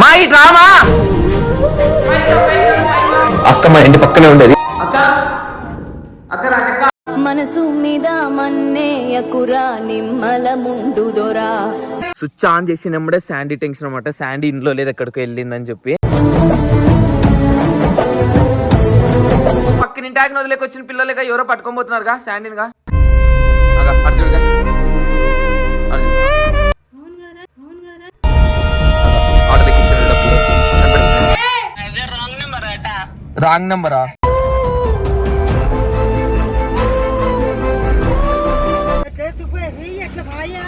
మా ఈ డ్రామా? అక్క మా ఇంటి పక్కనే ఉండేది. అక్క అక్క రాజక్క మనసు మీద మన్నేయకురా నిమ్మల ముండు దొరా స్విచ్ ఆన్ చేసి నమ్మడే శాండీ టెన్షన్ అనమాట శాండీ ఇంట్లో లేదు ఎక్కడికి వెళ్ళిందని చెప్పి. పక్కన ఇంటాకి వదిలేకి వచ్చిన పిల్లలుగా ఎవరో పట్టుకొని పోతున్నారుగా శాండీనిగా? అర్జున్గా. రాంగ్ నెంబరా?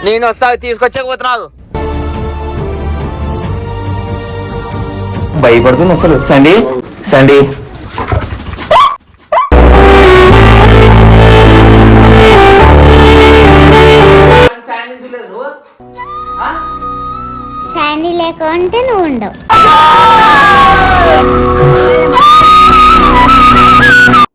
నేను వస్తా తీసుకొచ్చకపోతున్నావు భయపడుతుంది అసలు. సండి సండి. శాండీ లేకుంటే నువ్వు ఉండవు.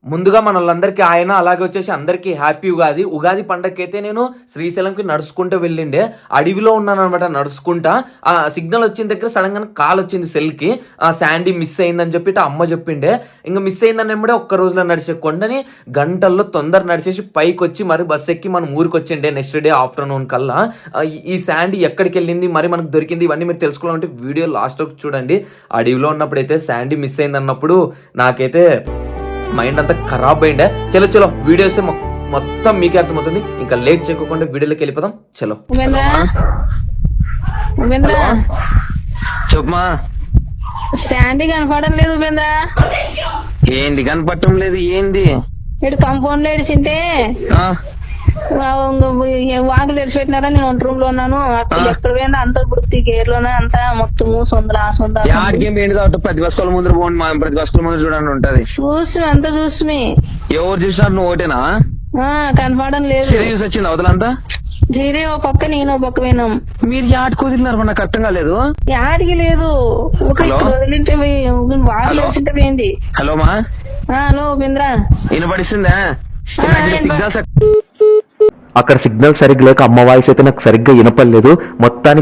ముందుగా మన ఆయన అలాగే వచ్చేసి అందరికీ హ్యాపీ ఉగాది. ఉగాది పండగకైతే నేను శ్రీశైలంకి నడుచుకుంటూ వెళ్ళిండే. అడవిలో ఉన్నాను అనమాట నడుచుకుంటా. ఆ సిగ్నల్ వచ్చిన దగ్గర సడన్గా కాల్ వచ్చింది సెల్కి. ఆ శాండీ మిస్ అయిందని చెప్పి అమ్మ చెప్పిండే. ఇంకా మిస్ అయిందని కూడా ఒక్క రోజులో నడిచే కొండని గంటల్లో తొందర నడిచేసి పైకి వచ్చి మరి బస్ ఎక్కి మనం ఊరికి వచ్చిండే నెక్స్ట్ డే ఆఫ్టర్నూన్ కల్లా ఈ- శాండీ ఎక్కడికి వెళ్ళింది మరి మనకు దొరికింది ఇవన్నీ మీరు తెలుసుకోవాలంటే వీడియో లాస్ట్ వరకు చూడండి. అడవిలో ఉన్నప్పుడు అయితే శాండీ మిస్ అయింది అన్నప్పుడు నాకైతే మైండ్ అంతా ఖరాబ్ అయిండే చలో చలో వీడియోస్ మొత్తం మీకే అర్థమవుతుంది. ఇంకా లేట్ చేయకుండా వీడియోలోకి వెళ్ళిపోదాం. చలో. చెప్పమా స్టాండ్ కనపడడం లేదు ఉపేంద్ర ఏంది కనపడటం లేదు ఏంది? ఇటు కంపౌండ్లో ఏడిచింటే ఆ? వాకులు తెరిచిపెట్టినారా నేను ఒంటి రూమ్లో ఉన్నాను అక్కడ ఎక్కడ పోయిందో అంత వృత్తి గేర్లోనే అంతా మొత్తం సొందర సొందర యాడికేం ఏంటి కాబట్టి ప్రతి బస్ స్కూల్ ముందు పోండి మా ప్రతి బస్ స్కూల్ ముందు చూడండి ఉంటది. చూసి అంతా చూసి ఎవరు చూసినారు? నువ్వు ఒకటేనా? కనపడడం లేదు. సిరీస్ వచ్చింది అవతలంతా జీరే ఓ పక్క నేను ఓ పక్క పోయినాం మీరు యాడికి వదిలినారు నాకు అర్థం కాలేదు. యాడికి లేదు. ఒక వదిలింటే హలో? తెరిచింటే పోయింది. హలో మా? ఆ, హలో ఉపేంద్ర. వినపడిస్తుందా? ఆ, సిగ్నల్స్ అక్కడ సిగ్నల్ సరిగ్గా లేక అమ్మ వాయిస్ అయితే నాకు సరిగ్గా వినపడలేదు.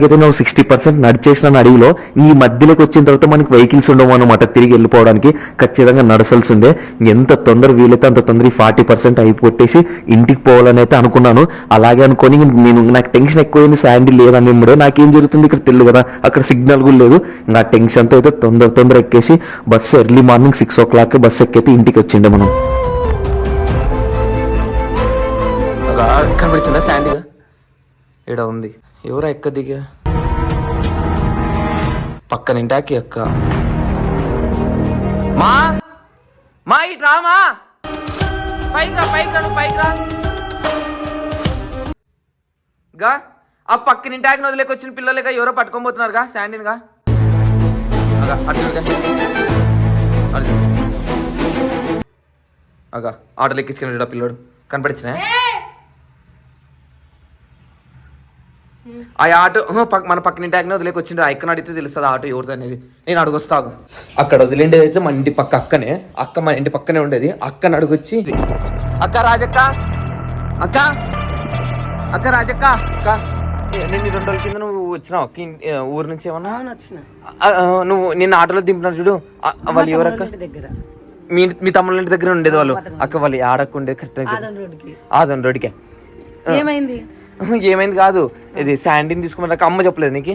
అయితే నువ్వు సిక్స్టీ పర్సెంట్ నడిచేసిన అడవిలో ఈ మధ్యలోకి వచ్చిన తర్వాత మనకి వెహికల్స్ ఉండవు అనమాట తిరిగి వెళ్ళిపోవడానికి. ఖచ్చితంగా నడసల్సిందే ఎంత తొందర వీలైతే అంత తొందర ఫార్టీ పర్సెంట్ అయిపోట్టేసి ఇంటికి పోవాలని అయితే అనుకున్నాను. అలాగే అనుకొని నేను నాకు టెన్షన్ ఎక్కువైంది శాండీ లేదని ఇమ్మడే నాకేం జరుగుతుంది ఇక్కడ తెలియదు కదా. అక్కడ సిగ్నల్ కూడా లేదు. ఇంకా టెన్షన్ టెన్షన్తో అయితే తొందర తొందర ఎక్కేసి bus early morning six o'clock bus ఎక్కితే ఇంటికి వచ్చిండే మనం. కనిపించిందా శాండీగా? ఈడ ఉంది? ఎవరా ఎక్క దిగా? పక్కన ఇంటాకి అక్క. మా? మా ఇటు రామా పైకి రా పైకి రా పైకి రా. గా ఆ పక్కన ఇంటాకి వదిలేకి వచ్చిన పిల్లలుగా ఎవరో పట్టుకోబోతున్నారుగా పోతున్నారుగా అగా అర్జున్గా అర్జున్ అగా ఆటోలో పిల్లోడు. ఆ ఆటో మన పక్కన ఇంటి ఆగిన వదిలేకి వచ్చింది ఆ ఎక్కన అడిగితే తెలుస్తుంది ఆ ఆటో ఎవరిది అనేది. నేను అడుగొస్తాను అక్కడ వదిలేండేది అయితే మన ఇంటి పక్క అక్కనే అక్క మన ఇంటి పక్కనే ఉండేది అక్కని అడుగొచ్చి అక్క రాజక్క అక్క అక్క రాజక్క. అక్క నేను రెండు రోజుల కింద నువ్వు వచ్చినావు? అక్క ఊరు నుంచి ఏమన్నా? నువ్వు నిన్న ఆటోలో దింపినారు చూడు. వాళ్ళు ఎవరక్క మీ మీ తమ్ముళ్ళ ఇంటి దగ్గర ఉండేది వాళ్ళు. అక్క వాళ్ళు ఆడకు ఉండేది కరెక్ట్ ఆదన్ రోడ్డుకే. ఏమైంది? ఏమైంది కాదు. ఇది శాండీని తీసుకున్నాక అమ్మ చెప్పలేదు నీకు?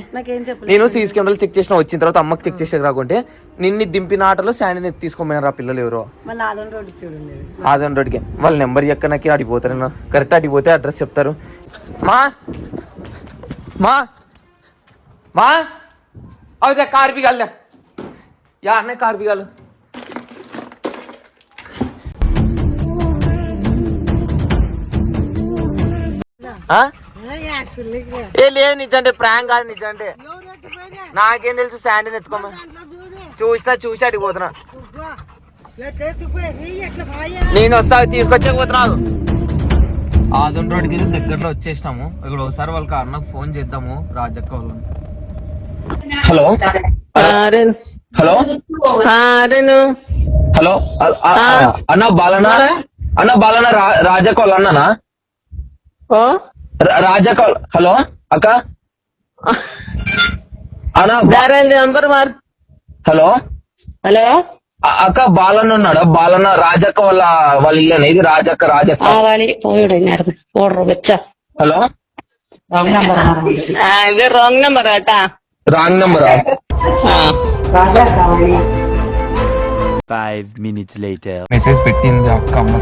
నేను సీసీ కెమెరాలు చెక్ చేసిన వచ్చిన తర్వాత అమ్మకి చెక్ చేసే రాకుంటే నిన్ను దింపిన ఆటలో శాండీని తీసుకోమన్నారు ఆ పిల్లలు ఎవరో. ఆదోని ఆదన్ రోడ్డుకి. వాళ్ళ నెంబర్ ఎక్కనకి అడిగిపోతారు కరెక్ట్ అడిగిపోతే అడ్రస్ చెప్తారు. మా! మా! మా! అవుతే కార్బిగాలు యా అన్న కార్బిగాలు. ఏ లేదు నిజంటే ప్రాంక్ కాదు నిజంటే. నాకేం తెలుసు శాండీని ఎత్తుకోమని. చూసినా చూసి అడిగిపోతున్నా. నేను వస్తా తీసుకొచ్చకపోతున్నాను ఆదం రోడ్కి దగ్గరలో వచ్చేసినాము. ఇక్కడ ఒకసారి వాళ్ళకి అన్నకు ఫోన్ చేద్దాము రాజక్క వాళ్ళని. హలో? హలో? హలో? అన్న బాలన అన్న బాలన రా- రాజకోల్ అన్ననా? రా- రాజకోల్ హలో అక్క? Number hello? హలో? అక్క బాలన్న ఉన్నాడా? బాలన్న రాజక్క వాళ్ళ వాళ్ళ ఇల్లు ఇది రాజక్క రాజక్క. హలో? ఇదే రాంగ్ నెంబర్ అట. Wrong number? Five minutes later. Message పెట్టింది అక్క అమ్మ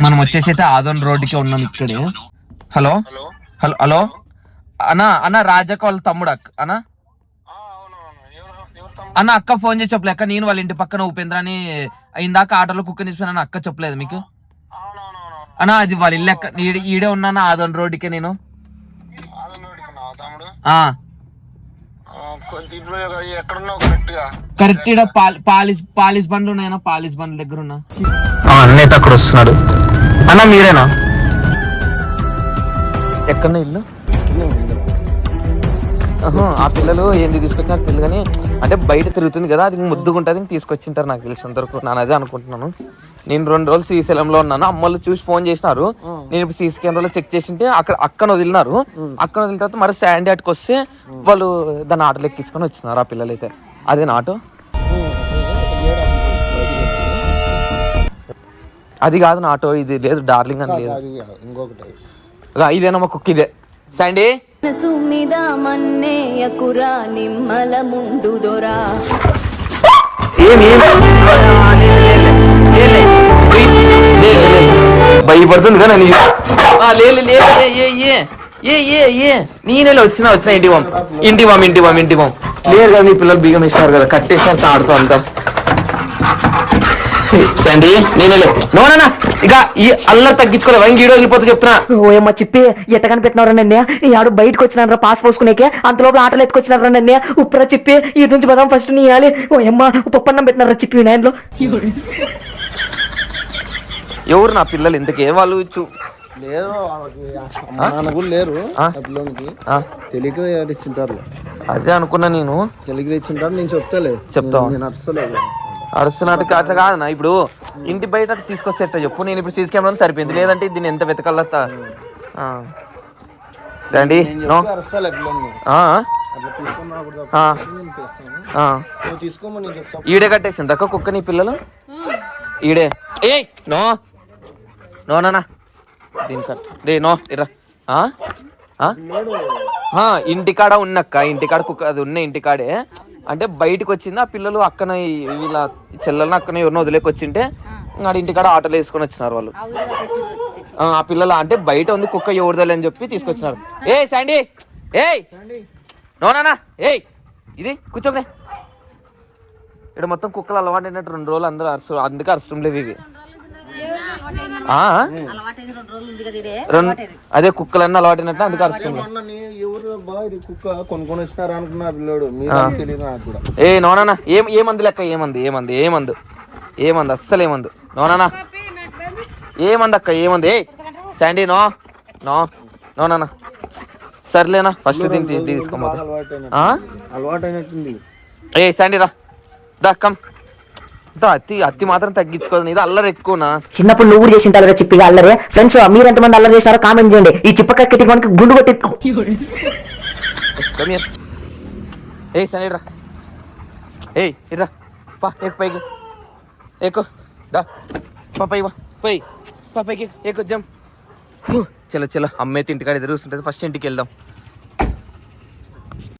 మనం వచ్చేసి అయితే ఆదోన్ రోడ్డుకి ఉన్నాం ఇక్కడే. హలో? హలో? హలో అన్న అన్న రాజక్క వాళ్ళ తమ్ముడు? అక్క అన్న అన్న అక్క ఫోన్ చేసి చెప్పలే. అక్క నేను వాళ్ళ ఇంటి పక్కన ఉపేంద్ర అని ఇందాక ఆటోలో కుక్క తీసుకున్నాను అక్క చెప్పలేదు మీకు? అన్న అది వాళ్ళ ఇల్లు ఎక్క ఈడే- ఈడే ఉన్నాను ఆదోన్ రోడ్డుకే నేను? కరెక్ట్ పాల్- పాలిస్ పాలిస్ బండ్లు ఉన్నాయన్నా? పాలిస్ బండ్ల దగ్గర ఉన్నా అన్నైతే అక్కడ వస్తున్నాడు. అన్న మీరేనా? ఎక్కడ ఇల్లు? ఆ పిల్లలు ఏంది తీసుకొచ్చినారు తెలియదు కానీ అంటే బయట తిరుగుతుంది కదా అది ముద్దుగుంటుంది తీసుకొచ్చింటారు నాకు తెలిసినంతవరకు నేను అదే అనుకుంటున్నాను. నేను రెండు రోజులు శ్రీశైలంలో ఉన్నాను. అమ్మలు చూసి ఫోన్ చేసినారు. నేను ఇప్పుడు సీసీ కెమెరాలో చెక్ చేసింటే అక్కడ అక్కను వదిలినారు. అక్కను వదిలిన తర్వాత మరి శాండీ ఆటకి వస్తే వాళ్ళు దాన్ని ఆటోలో ఎక్కించుకొని వచ్చినారు ఆ పిల్లలు అయితే అదే ఆటో. అది కాదు నా ఆటో ఇది లేదు డార్లింగ్ అని లేదు. ఇదేనా మా కుక్క ఇదే శాండీ? మనసు మీద మన్నేయకురా నిమ్మల ముండు దొరా ఏమి? భయపడుతుంది కదా ఏ ఏ ఏ ఏ ఏ. నేనే వచ్చిన వచ్చిన ఇంటి బాం ఇంటి బాం ఇంటి బాం ఇంటి బాం లేరు కదా నీ పిల్లలు బిగం ఇస్తున్నారు కదా కట్టేసినారు ఆడుతూ అంతా. సండి నేనే నోనా ఇక ఈ అల్లరి తగ్గించుకోలేదు వంగి ఈడో వెళ్ళిపోతే చెప్తున్నా. ఓయమ్మ చెప్పి ఎట్ట కనిపెట్టినవరా నన్నే? ఈ ఆడు బయటకు వచ్చినారా పాస్ పోసుకునేకే? అంత లోపల ఆటలు ఎత్తుకొచ్చినారా నన్నే? ఉప్పురా చెప్పి ఈ నుంచి పదాం ఫస్ట్ నీ ఇవ్వాలి ఓయమ్మ పప్పన్నం పెట్టినారా చెప్పి నాయనలో. ఎవరు నా పిల్లలు ఇంతకే? వాళ్ళు చూ లేదు వాళ్ళకి అమ్మ నాన్న కూడా లేరు. ఆ, తెలియక తెచ్చింటారులే. అదే అనుకున్నా నేను. తెలియక తెచ్చింటారు నేను చెప్తాలే. చెప్తావా? నేను అరుస్తున్నట్టు అట్లా కాదన్నా. ఇప్పుడు ఇంటి బయట తీసుకొస్తే చెప్పు? నేను ఇప్పుడు సీసీ కెమెరా సరిపోయింది. లేదంటే దీన్ని ఎంత వెతకల్లా సండి ఈడే కట్టేసింది. అక్క కుక్క నీ పిల్లలు? ఈడే. ఏ నో. నో నానా దీని కట్. డే నో ఇరా ఇంటికాడ ఉన్నక్క. ఇంటికాడ కుక్క అది ఉన్న ఇంటికాడే. అంటే బయటకు వచ్చింది? ఆ పిల్లలు అక్కన వీళ్ళ చెల్లెలను అక్కన ఎవరినో వదిలేకొచ్చింటే ఇంకా ఇంటికాడ ఆటోలు వేసుకొని వచ్చినారు వాళ్ళు. ఆ, పిల్లలు అంటే బయట ఉంది కుక్క ఎవరిదలే అని చెప్పి తీసుకొచ్చినారు. ఏ శాండీ! ఏయ్! నో నానా ఏయ్! ఇది కూర్చోకనే ఇక్కడ మొత్తం కుక్కలు అలవాటైనట్టు రెండు రోజులు అందరూ అరుసు అందుకే అరుసడం లేవు ఇవి అదే కుక్కలన్నీ అలవాటైనట్టు అందుకే అరుస్తుంది మొన్న నీ ఎవరు బాగా ఇది కుక్క కొనుక్కొని వచ్చినారా అనుకున్నా ఆ పిల్లోడు. మీద తెలియదు నాకు కూడా. ఏ నోనానా ఏం ఏమంది లెక్క ఏమంది ఏమంది ఏమందు ఏమంది అస్సలు ఏమందు నోనానా ఏమంది అక్క ఏమంది ఏ శాండీ నో నో నోనానా సర్లేనా ఫస్ట్ దీన్ని తీ- తీసుకోమోతా అలవాటైనట్టు ఆ? అలవాటైనట్టుంది. ఏ శాండీ రా. దా కమ్. అత్తి అత్తి మాత్రం తగ్గించుకోదు. ఇది అల్లరి ఎక్కువనా? చిన్నప్పుడు నువ్వు కూడా చేసింటారు చిప్పిగా అల్లరే. ఫ్రెండ్స్ మీరు ఎంతమంది అల్లరి చేస్తారో కామెంట్ చేయండి. ఈ చిప్పక మనకి గుండు కొట్టి. ఏయ్ సని రా ఏయ్ ఇట్రా పా ఎక్కు పైకి. ఎక్కు దా. పా పై. వా పై. పా పైకి ఎక్కు జమ్ చలో చలో. అమ్మాయి ఇంటికాడ ఎదురు చూస్తుంటుంది. ఫస్ట్ ఇంటికి వెళ్దాం.